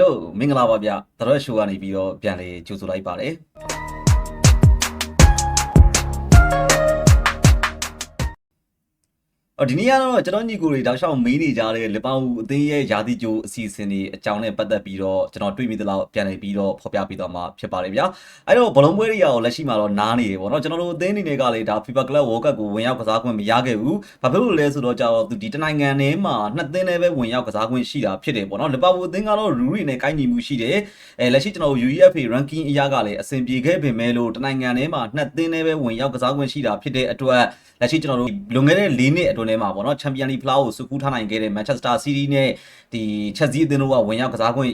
ယုတ်မင်္ဂလာပါဗျသရက်ရှိုးကနေပြီးတော့ပြန်လေကြိုဆိုလိုက်ပါတယ် ဒီနေ့ကတော့ကျွန်တော်ညီကိုတွေတောက်လျှောက်မေးနေကြတဲ့လပာဝူအသင်းရဲ့ယာတိကျိုးအစီအစဉ်တွေအကြောင်းနဲ့ပတ်သက်ပြီးတော့ကျွန်တော်တွေ့မိသလောက်ပြန်လည်ပြီးတော့ဖော်ပြပေးသွားမှာဖြစ်ပါတယ်ဗျာအဲ့တော့ဘလုံးပွဲတွေရောလက်ရှိမှာတော့နားနေတယ်ပေါ့နော်ကျွန်တော်တို့အသင်းအနေနဲ့ကလေဒါ FIFA Club World Cup ကိုဝင်ရောက်ကစားခွင့်မရခဲ့ဘူးဘာဖြစ်လို့လဲဆိုတော့ကျတော့ဒီတနိုင်ငံထဲမှာနှစ်သင်းနဲ့ပဲဝင်ရောက်ကစားခွင့်ရှိတာဖြစ်တယ်ပေါ့နော်လပာဝူအသင်းကတော့ရူရီနဲ့ကိုင်းညီမှုရှိတယ်အဲလက်ရှိကျွန်တော်တို့ UEFA ranking အရာကလည်းအဆင်ပြေခဲ့ပေမဲ့လို့တနိုင်ငံထဲမှာနှစ်သင်းနဲ့ပဲဝင်ရောက်ကစားခွင့်ရှိတာဖြစ်တဲ့အတွက်လက်ရှိကျွန်တော်တို့လွန်ခဲ့တဲ့၄နှစ်အတွင်းထဲမှာပေါ့နော်ချန်ပီယံလီဖလားကိုစုကူးထားနိုင်ခဲ့တဲ့ Manchester City နဲ့ဒီချက်စီအသင်းတို့ကဝင်ရောက်ကစားခွင့်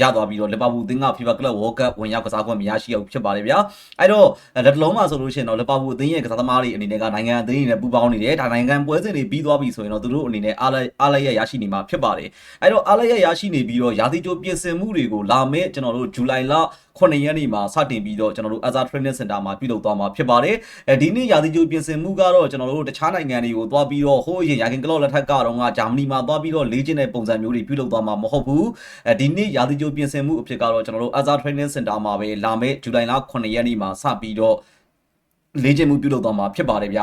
ရသွားပြီးတော့လီဗာပူးအသင်းက FIFA Club World Cup ဝင်ရောက်ကစားခွင့်မရရှိအောင်ဖြစ်ပါတယ်ဗျာအဲ့တော့လက်တလုံးမှာဆိုလို့ရှိရင်တော့လီဗာပူးအသင်းရဲ့ကစားသမားတွေအနေနဲ့ကနိုင်ငံအသင်းတွေနဲ့ပူးပေါင်းနေတယ်ဒါနိုင်ငံပွဲစဉ်တွေပြီးသွားပြီဆိုရင်တော့သူတို့အနေနဲ့အားလိုက်အားလိုက်ရရရှိနေမှာဖြစ်ပါတယ်အဲ့တော့အားလိုက်ရရရှိနေပြီးတော့ရာသီကျိုးပြင်ဆင်မှုတွေကိုလာမယ့်ကျွန်တော်တို့ဇူလိုင်လ9ရက်နေ့မှာစတင်ပြီးတော့ကျွန်တော်တို့ Azar Training Center မှာပြုလုပ်သွားမှာဖြစ်ပါတယ်အဲဒီနေ့ရာသီကျိုးပြင်ဆင်မှုကတော့ကျွန်တော်တို့တခြားနိုင်ငံတွေကိုသွားပြီးတော့ဟိုးရင်ရာခင်ကလော့လက်ထက်ကတော့ကဂျာမနီမှာသွားပြီးတော့လေ့ကျင့်တဲ့ပုံစံမျိုးတွေပြုလုပ်သွားမှာမဟုတ်ဘူးအဲဒီနေ့ရာသီကျိုးပြင်ဆင်မှုအဖြစ်ကတော့ကျွန်တော်တို့ Azar Training Center မှာပဲလာမယ့်ဇူလိုင်လ9ရက်နေ့မှာစပြီးတော့လေ့ကျင့်မှုပြုလုပ်သွားမှာဖြစ်ပါတယ်ဗျ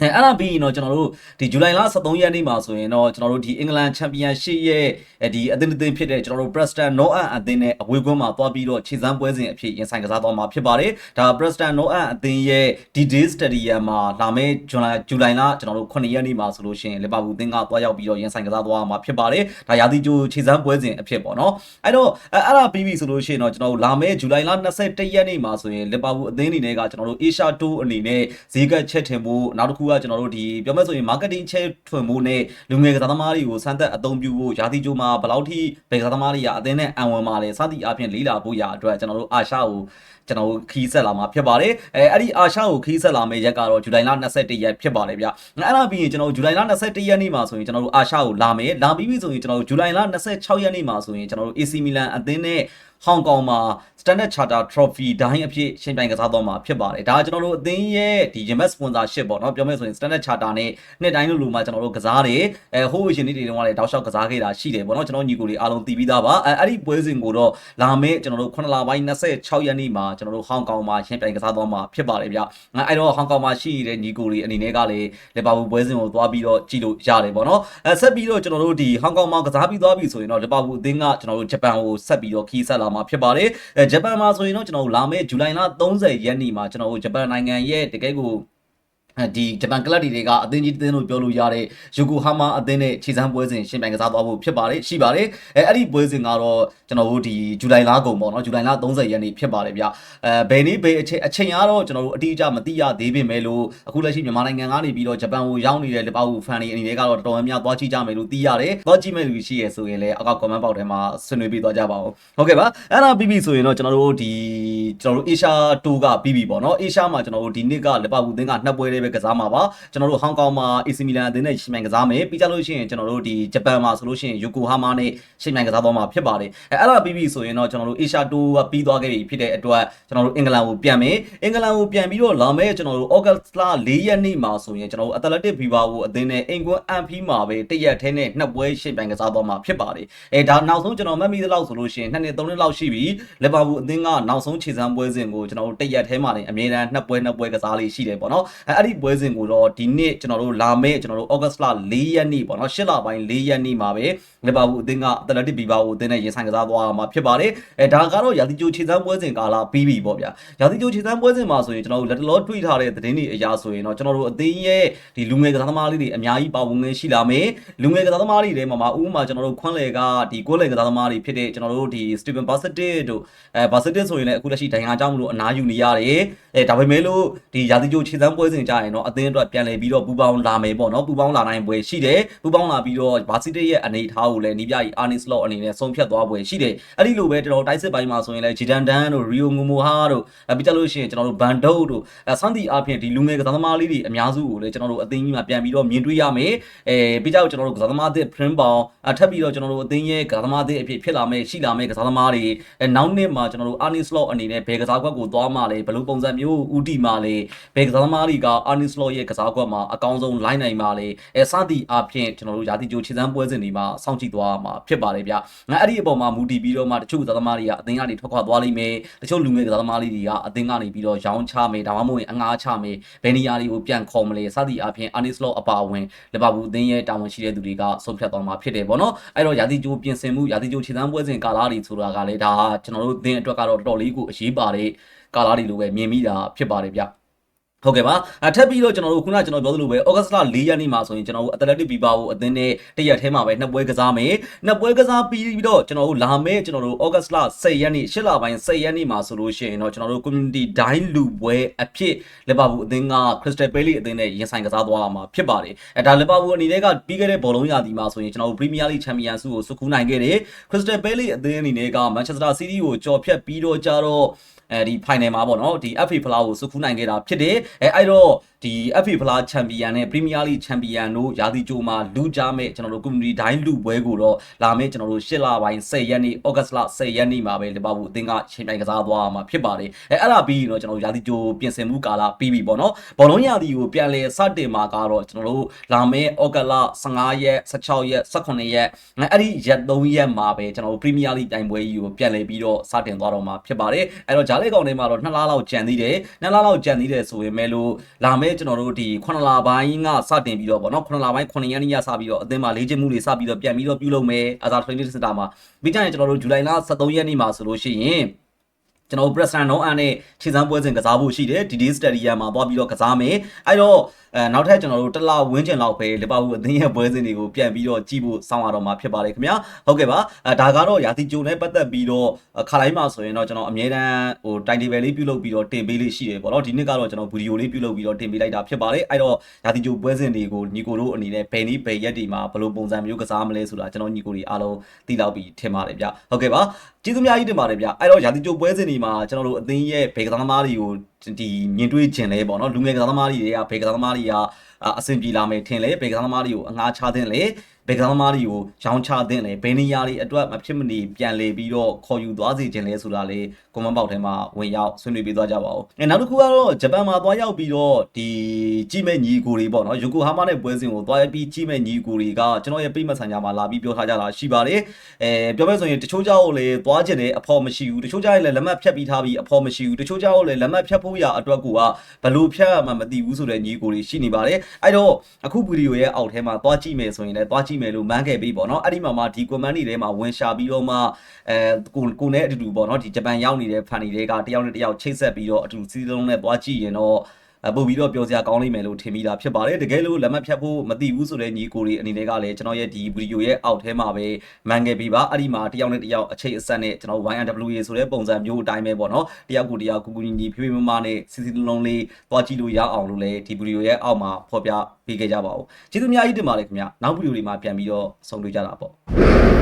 အဲအဲ့ဒါပြီးရင်တော့ကျွန်တော်တို့ဒီဇူလိုင်လ23ရက်နေ့မှာဆိုရင်တော့ကျွန်တော်တို့ဒီအင်္ဂလန်ချန်ပီယံရှစ်ရဲ့ဒီအသင်းအသင်းဖြစ်တဲ့ကျွန်တော်တို့ Preston North အသင်းနဲ့အဝေးကွင်းမှာသွားပြီးတော့ခြေစမ်းပွဲစဉ်အဖြစ်ရင်ဆိုင်ကစားသွားမှာဖြစ်ပါတယ်ဒါ Preston North အသင်းရဲ့ D-Day Stadium မှာလာမယ့်ဇူလိုင်ဇူလိုင်လကျွန်တော်တို့9ရက်နေ့မှာဆိုလို့ရှိရင်လီဗာပူးအသင်းကသွားရောက်ပြီးတော့ရင်ဆိုင်ကစားသွားမှာဖြစ်ပါတယ်ဒါရာသီကျိုးခြေစမ်းပွဲစဉ်အဖြစ်ပေါ့နော်အဲ့တော့အဲ့ဒါပြီးပြီဆိုလို့ရှိရင်တော့ကျွန်တော်တို့လာမယ့်ဇူလိုင်လ21ရက်နေ့မှာဆိုရင်လီဗာပူးအသင်းအနေနဲ့ကကျွန်တော်တို့ Asia Tour အနေနဲ့ဈေးကချက်ထင်ဖို့နောက်တစ်ခုကကျွန်တော်တို့ဒီပြောမဲ့ဆိုရင် marketing ချက်ထွင်ဖို့နဲ့လူငယ်ကစားသမားတွေကိုစမ်းသပ်အသုံးပြုဖို့ရာသီကျိုးမှာဘယ်လောက်ထိဘယ်ကစားသမားတွေကအသင်းနဲ့အံဝင်ပါလဲစသည့်အပြင်လေးလာဖို့ရာအတွက်ကျွန်တော်တို့အာရှကိုကျွန်တော်ခီးဆက်လာမှာဖြစ်ပါတယ်အဲအဲ့ဒီအာရှကိုခီးဆက်လာမယ့်ရက်ကတော့ဇူလိုင်လ21ရက်ဖြစ်ပါတယ်ဗျအဲ့ဒါပြီးရင်ကျွန်တော်ဇူလိုင်လ21ရက်နေ့မှာဆိုရင်ကျွန်တော်တို့အာရှကိုလာမယ်လာပြီးပြီဆိုရင်ကျွန်တော်တို့ဇူလိုင်လ26ရက်နေ့မှာဆိုရင်ကျွန်တော်တို့ AC Milan အသင်းနဲ့ ဟောင်ကောင်မှာ Standard Charter Trophy ဒိုင်းအဖြစ်ရှင်ပြိုင်ကစားသွားမှာဖြစ်ပါတယ်ဒါကကျွန်တော်တို့အသင်းရဲ့ဒီ Yemet Sponsorship ပေါ့နော်ပြောမယ်ဆိုရင် Standard Charter နဲ့နှစ်တိုင်းလိုလိုမှာကျွန်တော်တို့ကစားတယ်အဲဟိုးရှင်နေ့တွေတုန်းကလည်းတောက်လျှောက်ကစားခဲ့တာရှိတယ်ပေါ့နော်ကျွန်တော်ညီကိုတွေအားလုံးသိပြီးသားပါအဲအဲ့ဒီပွဲစဉ်ကိုတော့လာမယ့်ကျွန်တော်တို့9လပိုင်း26ရက်နေ့မှာကျွန်တော်တို့ဟောင်ကောင်မှာရှင်ပြိုင်ကစားသွားမှာဖြစ်ပါတယ်ဗျငါအဲ့တော့ဟောင်ကောင်မှာရှိနေတဲ့ညီကိုတွေအနေနဲ့ကလည်းလီဗာပူးပွဲစဉ်ကိုသွားပြီးတော့ကြည့်လို့ရတယ်ပေါ့နော်အဲဆက်ပြီးတော့ကျွန်တော်တို့ဒီဟောင်ကောင်မှာကစားပြီးသွားပြီဆိုရင်တော့လီဗာပူးအသင်းကကျွန်တော်တို့ဂျပန်ကိုဆက်ပြီးတော့ခီးဆက်လာမှာဖြစ်ပါတယ်အဲဂျပန်မှာဆိုရင်တော့ကျွန်တော်တို့လာမယ့်ဇူလိုင်လ30ရက်နေ့မှာကျွန်တော်တို့ဂျပန်နိုင်ငံရဲ့တကယ်ကို ဒီဂျပန်ကလပ်တွေတွေကအသင်းကြီးတင်းလို့ပြောလို့ရတဲ့ယိုကိုဟာမာအသင်းနဲ့ခြေစမ်းပွဲစဉ်ရှင်ပြိုင်ကစားသွားဖို့ဖြစ်ပါတယ်ရှိပါတယ်အဲအဲ့ဒီပွဲစဉ်ကတော့ကျွန်တော်တို့ဒီဇူလိုင်လကုန်ပေါ့နော်ဇူလိုင်လ30ရက်နေ့ဖြစ်ပါတယ်ဗျအဲဘယ်နေ့ဘယ်အချိန်အချိန်ကတော့ကျွန်တော်တို့အတိအကျမသိရသေးပေမဲ့လို့အခုလက်ရှိမြန်မာနိုင်ငံကနေပြီးတော့ဂျပန်ကိုရောက်နေတဲ့လပာဝူဖန်တွေအနေနဲ့ကတော့တော်တော်များများသွားကြည့်ကြမယ်လို့သိရတယ်သွားကြည့်မဲ့လူရှိရဆိုရင်လည်းအောက်က comment box ထဲမှာဆွေးနွေးပေးသွားကြပါဦးဟုတ်ကဲ့ပါအဲ့ဒါပြီးပြီဆိုရင်တော့ကျွန်တော်တို့ဒီကျွန်တော်တို့ Asia Tour ကပြီးပြီပေါ့နော် Asia မှာကျွန်တော်တို့ဒီနှစ်ကလပာဝူအသင်းကနှစ်ပွဲလေးပဲကစားမှာပါကျွန်တော်တို့ဟောင်ကောင်မှာ AC Milan အသင်းနဲ့ရှင်မြိုင်ကစားမယ်ပြီးကြလို့ရှိရင်ကျွန်တော်တို့ဒီဂျပန်မှာဆိုလို့ရှိရင် Yokohama နဲ့ရှင်မြိုင်ကစားသွားမှာဖြစ်ပါတယ်အဲအဲ့ဒါပြီးပြီဆိုရင်တော့ကျွန်တော်တို့ Asia Tour ကပြီးသွားခဲ့ပြီဖြစ်တဲ့အတွက်ကျွန်တော်တို့အင်္ဂလန်ကိုပြန်မယ်အင်္ဂလန်ကိုပြန်ပြီးတော့လာမယ်ကျွန်တော်တို့ August လ4ရက်နေ့မှာဆိုရင်ကျွန်တော်တို့ Athletic Bilbao ကိုအသင်းနဲ့အင်ကွန်းအန်ဖီမှာပဲတရက်ထဲနဲ့နှစ်ပွဲရှင်မြိုင်ကစားသွားမှာဖြစ်ပါတယ်အဲဒါနောက်ဆုံးကျွန်တော်မှတ်မိသလောက်ဆိုလို့ရှိရင်နှစ်နှစ်သုံးနှစ်လောက်ရှိပြီလီဗာပူးအသင်းကနောက်ဆုံးခြေစမ်းပွဲစဉ်ကိုကျွန်တော်တို့တရက်ထဲမှာလည်းအမြဲတမ်းနှစ်ပွဲနှစ်ပွဲကစားလေးရှိတယ်ပေါ့နော်အဲအဲ့ဒီပွဲစဉ်ကိုတော့ဒီနေ့ကျွန်တော်တို့လာမယ့်ကျွန်တော်တို့ August လ4ရက်နေ့ပေါ့နော်8လပိုင်း4ရက်နေ့မှာပဲလီဗာပူးအသင်းကအက်တလက်တစ်ဘီဘာကိုအသင်းနဲ့ရင်ဆိုင်ကစားသွားမှာဖြစ်ပါတယ်အဲဒါကတော့ရာသီကျိုးခြေစမ်းပွဲစဉ်ကာလပြီးပြီပေါ့ဗျာရာသီကျိုးခြေစမ်းပွဲစဉ်မှာဆိုရင်ကျွန်တော်တို့လက်တလောတွေ့ထားတဲ့သတင်းတွေအရာဆိုရင်တော့ကျွန်တော်တို့အသင်းရဲ့ဒီလူငယ်ကစားသမားလေးတွေအများကြီးပါဝင်နေရှိလာမယ်လူငယ်ကစားသမားတွေထဲမှာမှာဥပမာကျွန်တော်တို့ခွန်းလေကဒီကိုယ်လေကစားသမားတွေဖြစ်တဲ့ကျွန်တော်တို့ဒီ Steven Bassett တို့အဲ Bassett ဆိုရင်လည်းအခုလက်ရှိဒိုင်ဟာကြောင့်မလို့အနားယူနေရတယ်အဲဒါပေမဲ့လို့ဒီရာသီကျိုးခြေစမ်းပွဲစဉ်ကြရင်တော့အသင်းအတွက်ပြန်လည်ပြီးတော့ပူပေါင်းလာမယ်ပေါ့နော်ပူပေါင်းလာနိုင်ပွဲရှိတယ်ပူပေါင်းလာပြီးတော့ Bassett ရဲ့အနေအထားကိုလည်းနီးပြကြီး Arne Slot အနေနဲ့ဆုံးဖြတ်သွားပွဲရှိတယ်အဲ့ဒီလိုပဲကျွန်တော်တိုက်စစ်ပိုင်းမှာဆိုရင်လည်း Jidan Dan တို့ Rio Momoha တို့အဲပြီးကြလို့ရှိရင်ကျွန်တော်တို့ Bandou တို့အဲဆန်းတီအပြင်ဒီလူငယ်ကစားသမားလေးတွေအများစုကိုလည်းကျွန်တော်တို့အသင်းကြီးမှာပြန်ပြီးတော့မြင်တွေ့ရမယ်အဲပြီးကြတော့ကျွန်တော်တို့ကစားသမားသစ် Print ပေါင်အထပ်ပြီးတော့ကျွန်တော်တို့အသင်းရဲ့ကစားသမားသစ်အဖြစ်ဖြစ်လာမယ်ရှိလာမယ်ကစားသမားတွေအဲနောက်နှစ်မှာကျွန်တော်တို့ Arne Slot အနေနဲ့ဘယ်ကစားကွက်ကိုသွားမှလဲဘယ်လိုပုံစံမျိုးဦးတီမှလဲဘယ်ကစားသမားတွေက Arnis Law ရဲ့ကစားကွက်မှာအကောင်းဆုံး line နိုင်ပါလေအဲစသည်အဖြစ်ကျွန်တော်တို့ရာသီကြိုခြေစမ်းပွဲစဉ်တွေမှာစောင့်ကြည့်သွားမှာဖြစ်ပါတယ်ဗျငါအဲ့ဒီအပေါ်မှာမူတည်ပြီးတော့မှတချို့ကစားသမားတွေကအသင်းကနေထွက်ခွာသွားလိမ့်မယ်တချို့လူငယ်ကစားသမားလေးတွေကအသင်းကနေပြီးတော့ရောင်းချမယ်ဒါမှမဟုတ်ရင်အငှားချမယ်ဘယ်နေရာတွေကိုပြန်ခေါ်မလဲစသည်အဖြစ် Arnis Law အပါအဝင်လီဗာပူးအသင်းရဲ့တာဝန်ရှိတဲ့သူတွေကဆုံးဖြတ်သွားမှာဖြစ်တယ်ပေါ့နော်အဲ့တော့ရာသီကြိုပြင်ဆင်မှုရာသီကြိုခြေစမ်းပွဲစဉ်ကာလတွေဆိုတာကလည်းဒါကျွန်တော်တို့အသင်းအတွက်ကတော့တော်တော်လေးကိုအရေးပါတဲ့ကာလတွေလိုပဲမြင်မိတာဖြစ်ပါတယ်ဗျ ဟုတ်ကဲ့ပါအထပ်ပြီးတော့ကျွန်တော်တို့ခုနကကျွန်တော်ပြောသလိုပဲဩဂတ်စ်လ၄ရက်နေ့မှာဆိုရင်ကျွန်တော်တို့အက်တလက်တစ်ဘီဘာကိုအသင်းနဲ့တရက်ထဲမှာပဲနှစ်ပွဲကစားမယ်နှစ်ပွဲကစားပြီးပြီးတော့ကျွန်တော်တို့လာမယ့်ကျွန်တော်တို့ဩဂတ်စ်လ10ရက်နေ့10လပိုင်း10ရက်နေ့မှာဆိုလို့ရှိရင်တော့ကျွန်တော်တို့ community ဒိုင်းလူပွဲအဖြစ်လီဗာပူးအသင်းက Crystal Palace အသင်းနဲ့ရင်ဆိုင်ကစားသွားမှာဖြစ်ပါတယ်အဲဒါလီဗာပူးအနေနဲ့ကပြီးခဲ့တဲ့ဘောလုံးရာသီမှာဆိုရင်ကျွန်တော်တို့ Premier League Champions ဆုကိုစုခုနိုင်ခဲ့တယ် Crystal Palace အသင်းအနေနဲ့က Manchester City ကိုကြော်ဖြတ်ပြီးတော့ကြတော့အဲဒီ final မှာပေါ့နော်ဒီ FA ဖလားကိုစုခုနိုင်ခဲ့တာဖြစ်တယ်အဲအဲ့တော့ဒီ FA ဖလားချန်ပီယံနဲ့ Premier League ချန်ပီယံတို့ရာသီကြိုမှာလူကြမဲ့ကျွန်တော်တို့ community ဒိုင်းလူပွဲကိုတော့လာမယ့်ကျွန်တော်တို့၈လပိုင်း10ရက်နေ့ဩဂတ်လ10ရက်နေ့မှာပဲလီဗာပူးအသင်းကချိန်ပြိုင်ကစားသွားမှာဖြစ်ပါတယ်အဲအဲ့ဒါပြီးရင်တော့ကျွန်တော်တို့ရာသီကြိုပြင်ဆင်မှုကာလပြီးပြီပေါ့နော်ဘောလုံးရာသီကိုပြန်လဲစတင်မှာကတော့ကျွန်တော်တို့လာမယ့်ဩဂတ်လ15ရက်16ရက်18ရက်အဲ့ဒီရက်3ရက်မှာပဲကျွန်တော်တို့ Premier League တိုင်ပွဲကြီးကိုပြန်လဲပြီးတော့စတင်သွားတော့မှာဖြစ်ပါတယ်အဲ့တော့ဂျာလေးကောင်တွေမှာတော့2လလောက်ကြံသေးတယ်2လလောက်ကြံသေးတယ်ဆိုရင်မဲ့လို့လာမယ့်ကျွန်တော်တို့ဒီ9လပိုင်းကစတင်ပြီးတော့ပေါ့နော်9လပိုင်း9ရက်နေ့ညစပြီးတော့အသင်းမှာလေ့ကျင့်မှုတွေစပြီးတော့ပြန်ပြီးတော့ပြုလုပ်မယ်အသာ training center မှာပြီးကြရင်ကျွန်တော်တို့ဇူလိုင်လ23ရက်နေ့မှာဆိုလို့ရှိရင် ကျွန်တော် Preston နောအန်နဲ့ခြေစမ်းပွဲစဉ်ကစားဖို့ရှိတယ် DD Stadium မှာသွားပြီးတော့ကစားမယ်အဲ့တော့အဲနောက်ထပ်ကျွန်တော်တို့တစ်လဝန်းကျင်လောက်ပဲလီဗာပူးအသင်းရဲ့ပွဲစဉ်တွေကိုပြန်ပြီးတော့ကြည့်ဖို့စောင့်ရတော့မှာဖြစ်ပါတယ်ခင်ဗျာဟုတ်ကဲ့ပါအဲဒါကတော့ရာသီကြိုနဲ့ပတ်သက်ပြီးတော့ခါတိုင်းမှာဆိုရင်တော့ကျွန်တော်အမြဲတမ်းဟိုတိုင်တေဘယ်လေးပြုလုပ်ပြီးတော့တင်ပေးလေးရှိတယ်ပေါ့နော်ဒီနှစ်ကတော့ကျွန်တော်ဗီဒီယိုလေးပြုလုပ်ပြီးတော့တင်ပေးလိုက်တာဖြစ်ပါတယ်အဲ့တော့ရာသီကြိုပွဲစဉ်တွေကိုညီကိုတို့အနေနဲ့ဘယ်နည်းဘယ်ရက်ဒီမှာဘယ်လိုပုံစံမျိုးကစားမလဲဆိုတာကျွန်တော်ညီကိုတွေအားလုံးသိလောက်ပြီးထင်ပါတယ်ဗျဟုတ်ကဲ့ပါ ကျေးဇူးများကြီးတင်ပါတယ်ဗျအဲ့တော့ရာသီကြိုပွဲစဉ်တွေမှာကျွန်တော်တို့အသင်းရဲ့ဘယ်ကစားသမားတွေကို ဒီမြင်တွေ့ခြင်းလဲပေါ့နော်လူငယ်ကစားသမားတွေကဘယ်ကစားသမားတွေကအဆင်ပြေလာမယ်ထင်လေဘေကစားသမားတွေကိုအငှားချသင့်လေဘေကစားသမားတွေကိုရောင်းချသင့်လေဘယ်နေရာတွေအတွက်မဖြစ်မနေပြန်လေပြီးတော့ခေါ်ယူသွားစေခြင်းလဲဆိုတာလေးကွန်မန့်ပေါက်ထဲမှာဝင်ရောက်ဆွေးနွေးပေးသွားကြပါဦးအဲနောက်တစ်ခုကတော့ဂျပန်မှာသွားရောက်ပြီးတော့ဒီကြီးမဲ့ညီကိုတွေပေါ့နော်ယိုကိုဟာမာနဲ့ပွဲစဉ်ကိုသွားပြီးကြီးမဲ့ညီကိုတွေကကျွန်တော်ရဲ့ပိတ်မဆန်ကြမှာလာပြီးပြောထားကြတာရှိပါတယ်အဲပြောမဲ့ဆိုရင်တချို့ကြောက်လည်းသွားကျင်တဲ့အဖော်မရှိဘူးတချို့ကြောက်လည်းလက်မှတ်ဖြတ်ပြီးထားပြီးအဖော်မရှိဘူးတချို့ကြောက်လည်းလက်မှတ်ဖြတ်ဖို့ရအတွက်ကိုကဘလို့ဖြတ်မှမသိဘူးဆိုတဲ့ညီကိုတွေရှိနေပါတယ်အဲ့တော့အခုဗီဒီယိုရဲ့အောက်ထဲမှာသွားကြည့်မယ်ဆိုရင်လည်းသွားကြည့်မယ်လို့မန်းခဲ့ပြီးပေါ့နော်အဲ့ဒီမှာမှဒီ comment တွေထဲမှာဝင်ရှာပြီးတော့မှအဲကိုကိုနဲ့အတူတူပေါ့နော်ဒီဂျပန်ရောက်နေတဲ့ fan တွေကတယောက်နဲ့တယောက်ချိတ်ဆက်ပြီးတော့အတူစီးလုံးနဲ့သွားကြည့်ရင်တော့ အပို့ပြီးတော့ပြောစရာကောင်းလိမ့်မယ်လို့ထင်မိတာဖြစ်ပါတယ်တကယ်လို့လက်မှတ်ဖြတ်ဖို့မသိဘူးဆိုတဲ့ညီကိုတွေအနေနဲ့ကလည်းကျွန်တော်ရဲ့ဒီဗီဒီယိုရဲ့အောက်ထဲမှာပဲမှန်ခဲ့ပြီးပါအဲ့ဒီမှာတယောက်နဲ့တယောက်အချိတ်အဆက်နဲ့ကျွန်တော် YNWA ဆိုတဲ့ပုံစံမျိုးအတိုင်းပဲပေါ့နော်တယောက်ကိုတယောက်ကူကူညီညီဖြည်းဖြည်းမမနဲ့စီစီလုံးလုံးလေးသွားကြည့်လို့ရအောင်လို့လည်းဒီဗီဒီယိုရဲ့အောက်မှာဖော်ပြပေးခဲ့ကြပါဦးကျေးဇူးအများကြီးတင်ပါတယ်ခင်ဗျနောက်ဗီဒီယိုတွေမှာပြန်ပြီးတော့ဆုံတွေ့ကြတာပေါ့